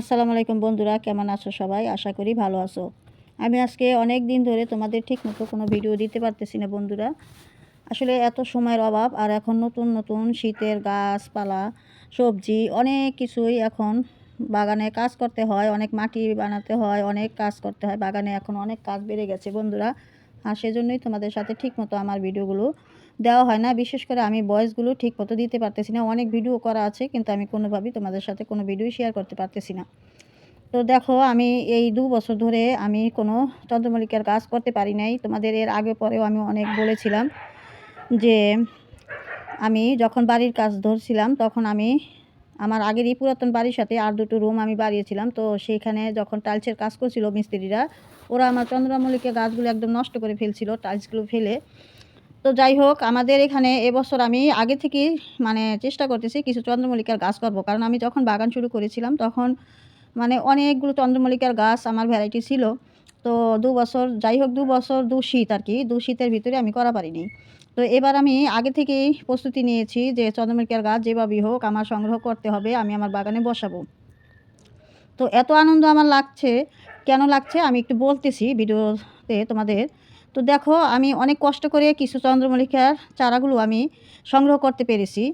আসসালামু আলাইকুম বন্ধুরা, কেমন আছো সবাই? আশা করি ভালো আছো। আমি আজকে অনেক দিন ধরে তোমাদের ঠিক মতো কোনো ভিডিও দিতে পারতেছি না বন্ধুরা। আসলে এত সময়ের অভাব আর এখন নতুন নতুন শীতের গাছপালা, সবজি, অনেক কিছুই এখন বাগানে কাজ করতে হয়, অনেক মাটি বানাতে হয়, অনেক কাজ করতে হয়, বাগানে এখন অনেক কাজ বেড়ে গেছে বন্ধুরা। আর সেজন্যই তোমাদের সাথে ঠিক মতো আমার ভিডিওগুলো দেওয়া হয় না। বিশেষ করে আমি ভয়েসগুলো ঠিক মতো দিতে পারতেছি না। অনেক ভিডিও করা আছে, কিন্তু আমি কোনোভাবেই তোমাদের সাথে কোনো ভিডিও শেয়ার করতে পারতেছি না। তো দেখো, আমি এই দু বছর ধরে আমি কোনো চন্দ্রমল্লিকার কাজ করতে পারি নাই। তোমাদের এর আগে পরেও আমি অনেক বলেছিলাম যে আমি যখন বাড়ির কাজ ধরছিলাম, তখন আমি আমার আগের এই পুরাতন বাড়ির সাথে আর দুটো রুম আমি বাড়িয়েছিলাম। তো সেইখানে যখন টাইলসের কাজ করছিল মিস্ত্রিরা, ওরা আমার চন্দ্রমল্লিকা গাছগুলো একদম নষ্ট করে ফেলছিল টাইলসগুলো ফেলে। তো যাই হোক, আমাদের এখানে এবছর আমি আগে থেকেই মানে চেষ্টা করতেছি কিছু চন্দ্রমল্লিকার গাছ করব। কারণ আমি যখন বাগান শুরু করেছিলাম, তখন মানে অনেকগুলো চন্দ্রমল্লিকার গাছ আমার ভ্যারাইটি ছিল। তো দু বছর, যাই হোক দু বছর দু শীত আর কি, দু শীতের ভিতরে আমি করা পারিনি। তো এবার আমি আগে থেকেই প্রস্তুতি নিয়েছি যে চন্দ্রমল্লিকার গাছ যেভাবেই হোক আমার সংগ্রহ করতে হবে, আমি আমার বাগানে বসাবো। তো এত আনন্দ আমার লাগছে, কেন লাগছে আমি একটু বলতেছি ভিডিওতে তোমাদের। তো দেখো, আমি অনেক কষ্ট করে কিছু চন্দ্রমল্লিকার চারাগুলো আমি সংগ্রহ করতে পেরেছি।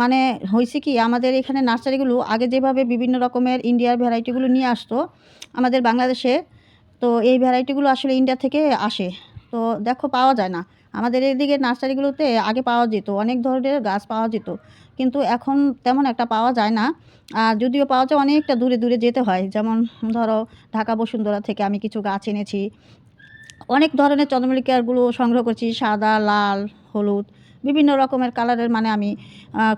মানে হয়েছে কি, আমাদের এখানে নার্সারিগুলো আগে যেভাবে বিভিন্ন রকমের ইন্ডিয়ার ভ্যারাইটিগুলো নিয়ে আসতো আমাদের বাংলাদেশে, তো এই ভ্যারাইটিগুলো আসলে ইন্ডিয়া থেকে আসে। তো দেখো পাওয়া যায় না। আমাদের এদিকে নার্সারিগুলোতে আগে পাওয়া যেত, অনেক ধরনের গাছ পাওয়া যেত। কিন্তু এখন তেমন একটা পাওয়া যায় না। আর যদিও পাওয়া যায় অনেকটা দূরে দূরে যেতে হয়। যেমন ধরো ঢাকা বসুন্ধরা থেকে আমি কিছু গাছ এনেছি। অনেক ধরনের চন্দ্রমল্লিকাগুলো সংগ্রহ করছি, সাদা, লাল, হলুদ। বিভিন্ন রকমের কালারের মানে আমি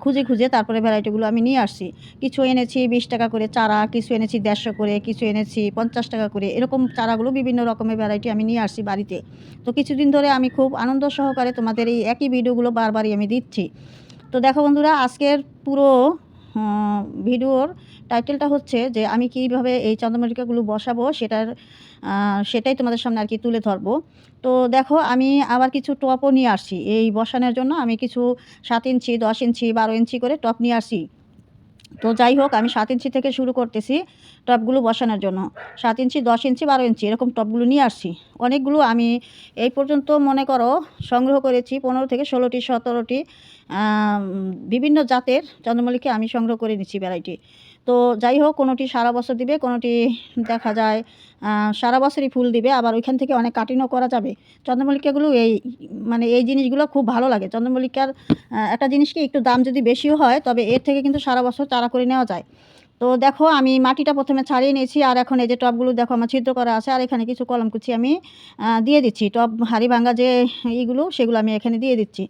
খুঁজে খুঁজে তারপরে ভ্যারাইটিগুলো আমি নিয়ে আসছি। কিছু এনেছি বিশ টাকা করে চারা, কিছু এনেছি দেড়শো করে, কিছু এনেছি পঞ্চাশ টাকা করে, এরকম চারাগুলো বিভিন্ন রকমের ভ্যারাইটি আমি নিয়ে আসছি বাড়িতে। তো কিছুদিন ধরে আমি খুব আনন্দ সহকারে তোমাদের এই একই ভিডিওগুলো বারবারই আমি দিচ্ছি। তো দেখো বন্ধুরা, আজকের পুরো ভিডিওর টাইটেলটা হচ্ছে যে আমি কীভাবে এই চন্দ্রমল্লিকাগুলো বসাবো সেটার সেটাই তোমাদের সামনে আর কি তুলে ধরবো। তো দেখো আমি আবার কিছু টপও নিয়ে আসছি। এই বসানোর জন্য আমি কিছু সাত ইঞ্চি, দশ ইঞ্চি, বারো ইঞ্চি করে টপ নিয়ে আসছি। তো যাই হোক, আমি সাত ইঞ্চি থেকে শুরু করতেছি টপগুলো বসানোর জন্য। সাত ইঞ্চি, দশ ইঞ্চি, বারো ইঞ্চি, এরকম টপগুলো নিয়ে আসছি। অনেকগুলো আমি এই পর্যন্ত মনে করো সংগ্রহ করেছি, পনেরো থেকে ষোলোটি, সতেরোটি বিভিন্ন জাতের চন্দ্রমল্লিকে আমি সংগ্রহ করে নিচ্ছি ভ্যারাইটি তো যাই হোক, কোনোটি সারা বছর দিবে, কোনোটি দেখা যায় সারা বছরই ফুল দিবে, আবার ওইখান থেকে অনেক কাটিংও করা যাবে। চন্দ্রমল্লিকাগুলো এই মানে এই জিনিসগুলো খুব ভালো লাগে। চন্দ্রমল্লিকার একটা জিনিসকে একটু দাম যদি বেশিও হয়, তবে এর থেকে কিন্তু সারা বছর চারা করে নেওয়া যায়। তো দেখো, আমি মাটিটা প্রথমে ছাড়িয়ে নিয়েছি, আর এখন এই যে টবগুলো দেখো, আমার ছিদ্র করা আছে, আর এখানে কিছু কলম কুচি আমি দিয়ে দিচ্ছি। টব হাড়ি ভাঙ্গা যে ইগুলো, সেগুলো আমি এখানে দিয়ে দিচ্ছি।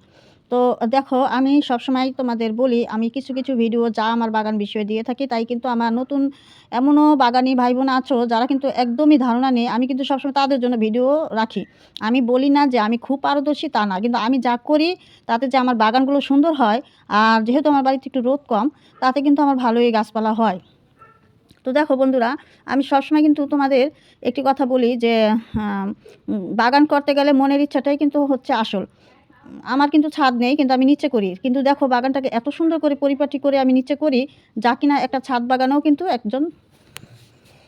তো দেখো, আমি সবসময় তোমাদের বলি, আমি কিছু কিছু ভিডিও যা আমার বাগান বিষয়ে দিয়ে থাকি, তাই কিন্তু আমার নতুন এমনও বাগানি ভাই বোন আছো, যারা কিন্তু একদমই ধারণা নেই, আমি কিন্তু সবসময় তাদের জন্য ভিডিও রাখি। আমি বলি না যে আমি খুব পারদর্শী, তা না, কিন্তু আমি যা করি, তাতে যে আমার বাগানগুলো সুন্দর হয়, আর যেহেতু আমার বাড়িতে একটু রোদ কম, তাতে কিন্তু আমার ভালোই গাছপালা হয়। তো দেখো বন্ধুরা, আমি সবসময় কিন্তু তোমাদের একটি কথা বলি যে বাগান করতে গেলে মনের ইচ্ছাটাই কিন্তু হচ্ছে আসল। আমার কিন্তু ছাদ নেই, কিন্তু আমি নিচে করি। কিন্তু দেখো বাগানটাকে এত সুন্দর করে পরিপাটি করে আমি নিচে করি, যা কিনা একটা ছাদ বাগানেও কিন্তু একজন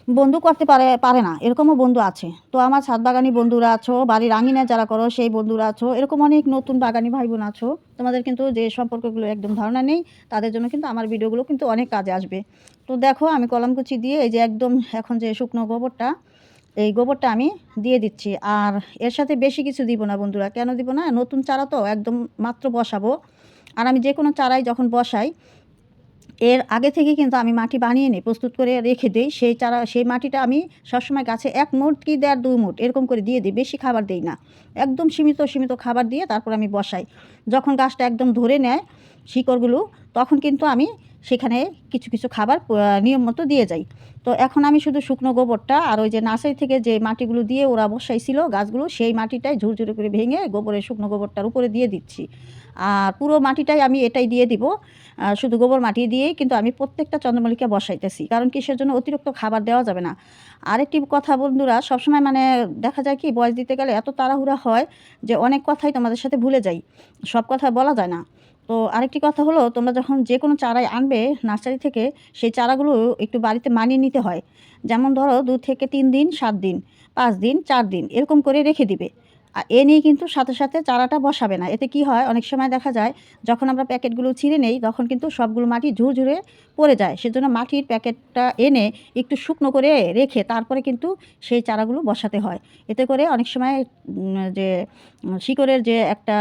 বন্ধু করতে পারে পারে না। এরকমও বন্ধু আছে। তো আমার ছাদ বাগানি বন্ধুরা আছো, বাড়ির আঙিনায় যারা করো, সেই বন্ধুরা আছো, এরকম অনেক নতুন বাগানি ভাই বোন আছো। তোমাদের কিন্তু যে সম্পর্কগুলো একদম ধারণা নেই, তাদের জন্য কিন্তু আমার ভিডিওগুলো কিন্তু অনেক কাজে আসবে। তো দেখো আমি কলমকুচি দিয়ে, এই যে একদম এখন যে শুকনো গোবরটা এই গোবরটা আমি দিয়ে দিচ্ছি। আর এর সাথে বেশি কিছু দিব না বন্ধুরা। কেন দিব না? নতুন চারা তো একদম মাত্র বসাবো। আর আমি যে কোনো চারাই যখন বসাই, এর আগে থেকে কিন্তু আমি মাটি বানিয়ে নিই, প্রস্তুত করে রেখে দিই। সেই চারা, সেই মাটিটা আমি সবসময় গাছে এক মুঠ কি দেড়, দুই মুঠ এরকম করে দিয়ে দিই। বেশি খাবার দিই না। একদম সীমিত সীমিত খাবার দিয়ে তারপর আমি বসাই। যখন গাছটা একদম ধরে নেয় শিকড়গুলো, তখন কিন্তু আমি সেখানে কিছু কিছু খাবার নিয়ম মতো দিয়ে যাই। তো এখন আমি শুধু শুকনো গোবরটা আর ওই যে নার্সারি থেকে যে মাটিগুলো দিয়ে ওরা বসাইছিল গাছগুলো, সেই মাটিটাই ঝুরঝুরে করে ভেঙে গোবরের শুকনো গোবরটার উপরে দিয়ে দিচ্ছি। আর পুরো মাটিটাই আমি এটাই দিয়ে দিব শুধু গোবর মাটি দিয়েই কিন্তু আমি প্রত্যেকটা চন্দ্রমল্লিকা বসাইতেছি। কারণ কিসের জন্য অতিরিক্ত খাবার দেওয়া যাবে না। আরেকটি কথা বন্ধুরা, সবসময় মানে দেখা যায় কি, বয়স দিতে গেলে এত তাড়াহুড়া হয় যে অনেক কথাই তোমাদের সাথে ভুলে যাই। সব কথা বলা যায় না। তো আরেকটি কথা হলো, তোমরা যখন যে কোনো চারাই আনবে নার্সারি থেকে, সেই চারাগুলো একটু বাড়িতে মানিয়ে নিতে হয়। যেমন ধরো, দু থেকে তিন দিন, সাত দিন, পাঁচ দিন, চার দিন, এরকম করে রেখে দিবে। আর এ নিয়ে কিন্তু সাথে সাথে চারাটা বসাবে না। এতে কি হয়, অনেক সময় দেখা যায়, যখন আমরা প্যাকেটগুলো ছিঁড়ে নেই, তখন কিন্তু সবগুলো মাটি ঝুরঝুরে পড়ে যায়। সেজন্য মাটির প্যাকেটটা এনে একটু শুকনো করে রেখে, তারপরে কিন্তু সেই চারাগুলো বসাতে হয়। এতে করে অনেক সময় যে শিকড়ের যে একটা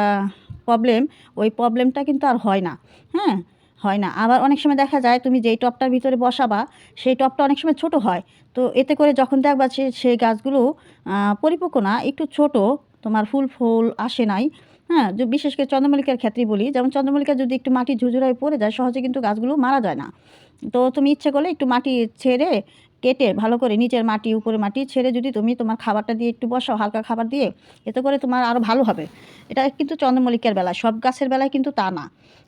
প্রবলেম ওই প্রবলেমটা কিন্তু আর হয় না। হ্যাঁ? হয় না। আবার অনেক সময় দেখা যায় তুমি যেই টবটার ভিতরে বসাবা, সেই টবটা অনেক সময় ছোট হয়। তো এতে করে যখন দেখবা সে, সেই গাছগুলো পরিপক্ক না, একটু ছোট, তোমার ফুল ফুল আসে নাই হ্যাঁ? যে বিশেষ করে চন্দ্রমল্লিকার ক্ষেত্রে বলি, যেমন চন্দ্রমল্লিকা যদি একটু মাটি ঝুরঝুরে হয়ে পড়ে যায়, সহজে কিন্তু গাছগুলো মারা যায় না। তো তুমি ইচ্ছে করলে একটু মাটি ছেড়ে কেটে ভালো করে নিচের মাটি, উপরে মাটি ছেড়ে যদি তুমি তোমার খাবারটা দিয়ে একটু বসাও, হালকা খাবার দিয়ে, এতে করে তোমার আরও ভালো হবে। এটা কিন্তু চন্দ্রমল্লিকার বেলায় সব গাছের বেলায় কিন্তু তা না।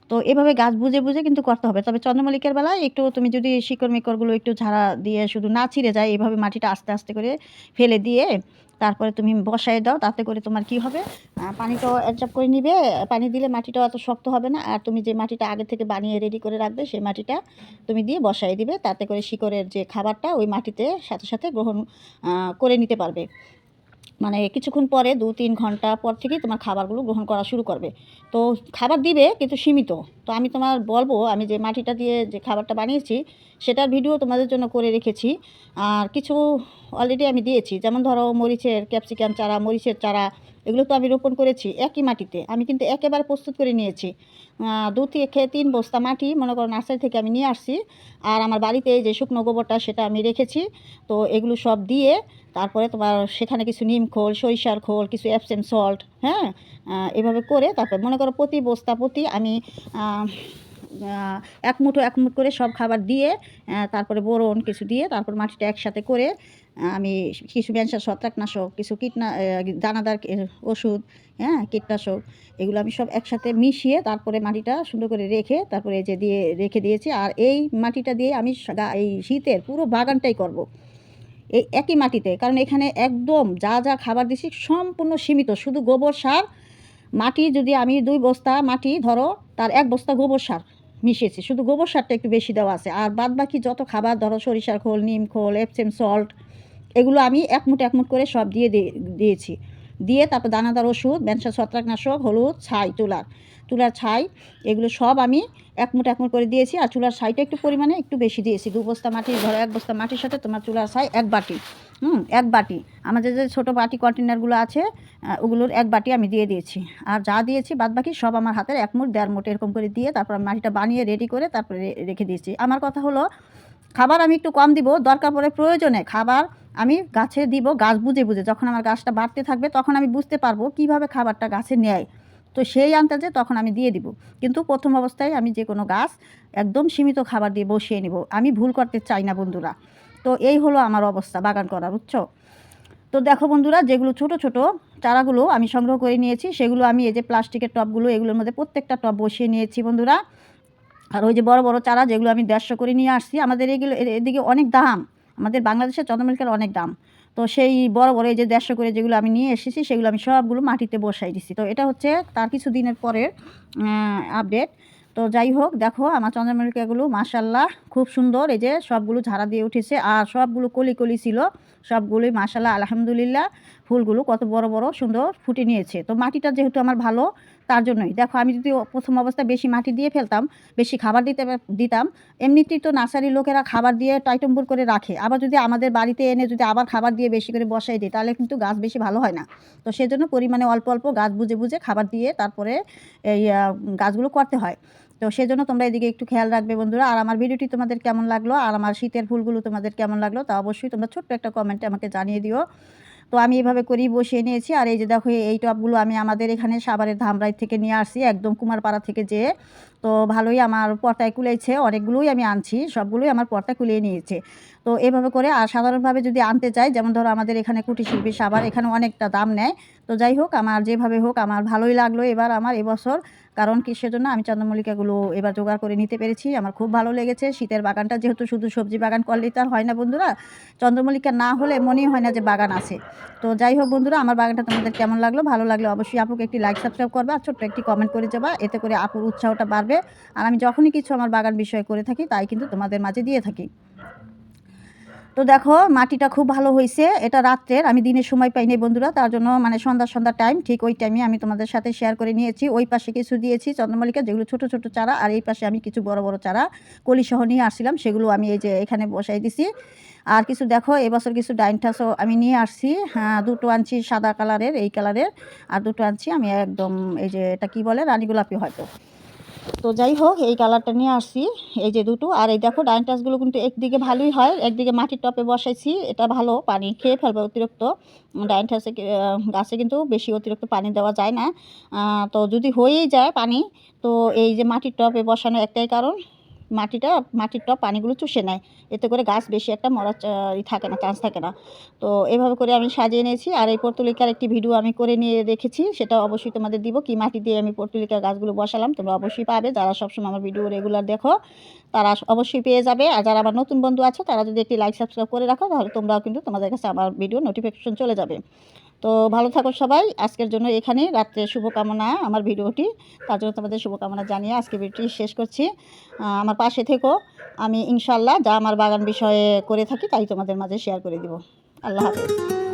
তো এভাবে গাছ বুঝে বুঝে কিন্তু করতে হবে। তবে চন্দ্রমল্লিকার বেলায় একটু তুমি যদি শিকড় মিকড়গুলো একটু ঝাড়া দিয়ে শুধু না ছিঁড়ে যায়, এভাবে মাটিটা আস্তে আস্তে করে ফেলে দিয়ে তারপরে তুমি বসাই দাও, তাতে করে তোমার কি হবে? পানিটা পানিটাও অ্যাডজাস্ট করে নিবে, পানি দিলে মাটিটা অত শক্ত হবে না। আর তুমি যে মাটিটা আগে থেকে বানিয়ে রেডি করে রাখবে, সেই মাটিটা তুমি দিয়ে বসাই দিবে। তাতে করে শিকড়ের যে খাবারটা, ওই মাটিতে সাথে সাথে গ্রহণ করে নিতে পারবে। মানে কিছুক্ষণ পরে দু তিন ঘণ্টা পর থেকেই তোমার খাবারগুলো গ্রহণ করা শুরু করবে। তো খাবার দিবে কিন্তু সীমিত। তো আমি তোমার বলব, আমি যে মাটিটা দিয়ে যে খাবারটা বানিয়েছি, সেটার ভিডিও তোমাদের জন্য করে রেখেছি। আর কিছু অলরেডি আমি দিয়েছি। যেমন ধরো মরিচের ক্যাপসিকাম চারা, মরিচের চারা এগুলো তো আমি রোপণ করেছি একই মাটিতে। আমি কিন্তু একেবারে প্রস্তুত করে নিয়েছি। দু থেকে তিন বস্তা মাটি মনে করো নার্সারি থেকে আমি নিয়ে আসছি। আর আমার বাড়িতে যে শুকনো গোবরটা সেটা আমি রেখেছি। তো এগুলো সব দিয়ে তারপরে তোমার সেখানে কিছু নিম খোল, সরিষার খোল, কিছু অ্যাপসেম সল্ট হ্যাঁ? এভাবে করে তারপর মনে করো প্রতি বস্তা প্রতি আমি এক মুঠো, এক মুঠ করে সব খাবার দিয়ে তারপরে বোরন কিছু দিয়ে, তারপর মাটিটা একসাথে করে আমি কিছু ব্যাংসার ছত্রাকনাশক, কিছু কীটনা দানাদার ওষুধ হ্যাঁ কীটনাশক, এগুলো আমি সব একসাথে মিশিয়ে তারপরে মাটিটা সুন্দর করে রেখে, তারপরে যে দিয়ে রেখে দিয়েছি, আর এই মাটিটা দিয়ে আমি এই শীতের পুরো বাগানটাই করব। এই একই মাটিতে, কারণ এখানে একদম যা যা খাবার দিছি সম্পূর্ণ সীমিত, শুধু গোবর সার, মাটি যদি আমি দুই বস্তা মাটি ধরো, তার এক বস্তা গোবর সার মিশিয়েছি। শুধু গোবর সারটা একটু বেশি দেওয়া আছে। আর বাদ বাকি যত খাবার, ধরো সরিষার খোল, নিম খোল এপসেম সল্ট এগুলো আমি এক মুঠ এক করে সব দিয়ে দিয়ে- দিয়েছি। দিয়ে তারপর দানাদার ওষুধ ব্যবসা ছত্রাকনাশক, হলুদ, ছাই, তুলার। তুলার, ছাই, এগুলো সব আমি এক মুঠ এক মুঠ করে দিয়েছি আর চুলার ছাইটা একটু পরিমাণে, একটু বেশি দিয়েছি। দু বস্তা মাটি ধরো এক বস্তা মাটির সাথে তোমার চুলার সাই এক বাটি। হুম, এক বাটি। আমাদের যে ছোটো বাটি কন্টেনারগুলো আছে ওগুলোর এক বাটি আমি দিয়ে দিয়েছি। আর যা দিয়েছি বাদ বাকি সব আমার হাতের এক মুঠ, দেড় মুঠ এরকম করে দিয়ে তারপর মাটিটা বানিয়ে রেডি করে তারপরে রেখে দিয়েছি। আমার কথা হলো, খাবার আমি একটু কম দিব, দরকার পড়ে প্রয়োজনে খাবার আমি গাছে দিব, গাছ বুঝে বুঝে। যখন আমার গাছটা বাড়তে থাকবে তখন আমি বুঝতে পারব কীভাবে খাবারটা গাছে নেয়। তো সেই আন্দাজে তখন আমি দিয়ে দিব। কিন্তু প্রথম অবস্থায় আমি যে কোনো গাছ একদম সীমিত খাবার দিয়ে বসিয়ে নিব। আমি ভুল করতে চাই না বন্ধুরা। তো এই হলো আমার অবস্থা বাগান করার, বুঝছ? তো দেখো বন্ধুরা, যেগুলো ছোট ছোট চারাগুলো আমি সংগ্রহ করে নিয়েছি, সেগুলো আমি এই যে প্লাস্টিকের টবগুলো, এগুলোর মধ্যে প্রত্যেকটা টব বসিয়ে নিয়েছি বন্ধুরা। আর ওই যে বড় বড় চারা যেগুলো আমি দেড়শো করে নিয়ে আসছি, আমাদের এগুলো এদিকে অনেক দাম। আমাদের বাংলাদেশের চন্দ্রমল্লিকার অনেক দাম। তো সেই বড় বড় এই যে দেড়শো করে যেগুলো আমি নিয়ে এসেছি, সেগুলো আমি সবগুলো মাটিতে বসাই দিচ্ছি তো এটা হচ্ছে তার কিছু দিনের পরের আপডেট তো যাই হোক, দেখো আমার চন্দ্রমল্লিকাগুলো মাসাল্লাহ খুব সুন্দর। এই যে সবগুলো ঝাড়া দিয়ে উঠেছে আর সবগুলো কলি কলি ছিল। সবগুলোই মাসাল্লাহ আলহামদুলিল্লাহ ফুলগুলো কত বড় বড় সুন্দর ফুটে নিয়েছে। তো মাটিটা যেহেতু আমার ভালো তার জন্যই। দেখো, আমি যদি প্রথম অবস্থায় বেশি মাটি দিয়ে ফেলতাম, বেশি খাবার দিতে দিতাম, এমনিতেই তো নার্সারির লোকেরা খাবার দিয়ে টাইটম্বুর করে রাখে। আবার যদি আমাদের বাড়িতে এনে যদি আবার খাবার দিয়ে বেশি করে বসাই দিই তাহলে কিন্তু গাছ বেশি ভালো হয় না। তো সেজন্য পরিমাণে অল্প অল্প গাছ বুঝে বুঝে খাবার দিয়ে তারপরে এই গাছগুলো করতে হয়। তো সেজন্য তোমরা এদিকে একটু খেয়াল রাখবে বন্ধুরা। আর আমার ভিডিওটি তোমাদের কেমন লাগল? আর আমার শীতের ফুলগুলো তোমাদের কেমন লাগল? তা অবশ্যই তোমরা ছোট্ট একটা কমেন্টে আমাকে জানিয়ে দিও। তো আমি এভাবে করেই বসিয়ে নিয়েছি। আর এই যে দেখো, এই টবগুলো আমি আমাদের এখানে সাভারের ধামরাই থেকে নিয়ে আসছি, একদম কুমারপাড়া থেকে যেয়ে তো ভালোই আমার পর্তায় কুলেছে অনেকগুলোই আমি আনছি, সবগুলোই আমার পর্তায় কুলিয়ে নিয়েছে। তো এভাবে করে আর সাধারণভাবে যদি আনতে চাই, যেমন ধরো আমাদের এখানে কুটির শিল্পী সাবার এখানে অনেকটা দাম নেয়। তো যাই হোক, আমার যেভাবে হোক, আমার ভালোই লাগল এবার আমার এবছর। কারণ কি সেজন্য আমি চন্দ্রমল্লিকাগুলো এবার জোগাড় করে নিতে পেরেছি। আমার খুব ভালো লেগেছে। শীতের বাগানটা যেহেতু শুধু সবজি বাগান করলেই তো হয় না বন্ধুরা, চন্দ্রমল্লিকা না হলে মনেই হয় না যে বাগান আছে। তো যাই হোক বন্ধুরা, আমার বাগানটা তোমাদের কেমন লাগল? ভালো লাগলে অবশ্যই আপুকে একটি লাইক সাবস্ক্রাইব করবে আর ছোট্ট একটি কমেন্ট করে যাবা। এতে করে আপুর উৎসাহটা বাড়বে। আর আমি যখনই কিছু আমার বাগান বিষয়ে করে থাকি, তাই কিন্তু তোমাদের মাঝে দিয়ে থাকি। তো দেখো, মাটিটা খুব ভালো হয়েছে এটা রাত্রের, আমি দিনের সময় পাইনি বন্ধুরা, তার জন্য মানে সন্ধ্যা সন্ধ্যা টাইম ঠিক ওই টাইমে আমি তোমাদের সাথে শেয়ার করে নিয়েছি। ওই পাশে কিছু দিয়েছি, চন্দ্রমল্লিকা, যেগুলো ছোট ছোট চারা, আর এই পাশে আমি কিছু বড় বড় চারা, কলিসহ নিয়ে আসছিলাম, সেগুলো আমি এই যে এখানে বসাই দিছি। আর কিছু দেখো, এবছর কিছু ডাইনটাসও আমি নিয়ে আসছি। হ্যাঁ দুটো আনছি সাদা কালারের এই কালারের আর দুটো আনছি আমি একদম এই যে, এটা কি বলে, রানী গোলাপি হয়তো। তো যাই হোক এই কালারটা নিয়ে আসছি। এই যে দুটো, আর এই দেখো ডাইনটাসগুলো কিন্তু একদিকে ভালোই হয়, একদিকে মাটির টপে বসাইছি, এটা ভালো, পানি খেয়ে ফেলবে অতিরিক্ত। ডাইনটাসে গাছে কিন্তু বেশি অতিরিক্ত পানি দেওয়া যায় না। তো যদি হয়েই যায় পানি, তো এই যে মাটির টপে বসানো একটাই কারণ। মাটিটা, মাটির টপ পানিগুলো চুষে নেয়। এতে করে গাছ বেশি একটা ই থাকে না, চান্স থাকে না। তো এভাবে করে আমি সাজিয়ে নিয়েছি আর এই পর্তুলিকার একটি ভিডিও আমি করে নিয়ে রেখেছি সেটা অবশ্যই তোমাদের দিব। কি মাটি দিয়ে আমি পর্তুলিকার গাছগুলো বসালাম, তোমরা অবশ্যই পাবে। যারা সবসময় আমার ভিডিও রেগুলার দেখো, তারা অবশ্যই পেয়ে যাবে। আর যারা আমার নতুন বন্ধু আছে, তারা যদি একটি লাইক সাবস্ক্রাইব করে রাখো, তাহলে তোমরাও কিন্তু তোমাদের কাছে আমার ভিডিও নোটিফিকেশন চলে যাবে। তো ভালো থাকো সবাই। আজকের জন্য এখানে। রাত্রে শুভকামনা আমার ভিডিওটি। তার জন্য তোমাদের শুভকামনা জানিয়ে আজকে ভিডিওটি শেষ করছি। আমার পাশে থেকো। আমি ইনশাল্লাহ যা আমার বাগান বিষয়ে করে থাকি তাই তোমাদের মাঝে শেয়ার করে দিব। আল্লাহ হাফেজ।